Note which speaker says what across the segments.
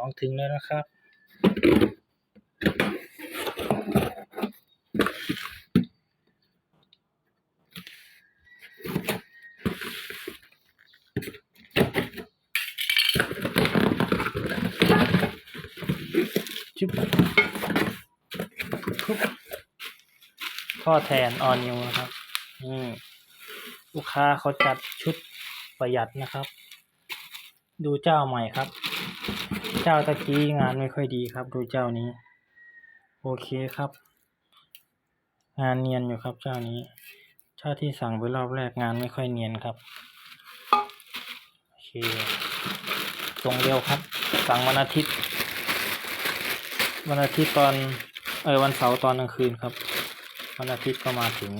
Speaker 1: ของถึงแล้วนะครับ จุ๊บข้อแทนออนิวนะครับนี่ลูกค้าเขาจัดชุดประหยัดนะครับ ดูเจ้าใหม่ครับ เจ้าตะกี้งานไม่ค่อยดีครับ ดูเจ้านี้ โอเคครับ งานเนียนอยู่ครับเจ้านี้เจ้าที่สั่งไปรอบแรกงานไม่ค่อยเนียนครับโอเคส่งเร็วครับ สั่งวันอาทิตย์ วันอาทิตย์ตอน เออวันเสาร์ตอนกลางคืนครับ วันอาทิตย์ก็มาถึง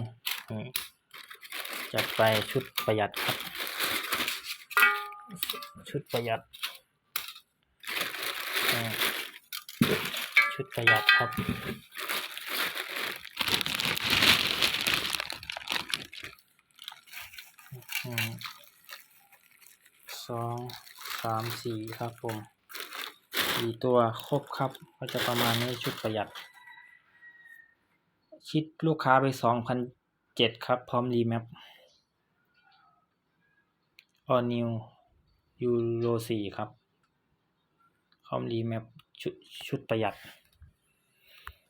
Speaker 1: จัดไปชุดประหยัดครับ ชุดประหยัด นี่ชุดประหยัดครับอืมสองสามสี่ครับผมสี่ตัวครบครับก็จะประมาณนี้ชุดประหยัด คิดลูกค้าไปสองพันเจ็ดครับ พร้อมรีแมปออนิวยูโรสี่ครับ คอมรีแมปชุดชุดประหยัด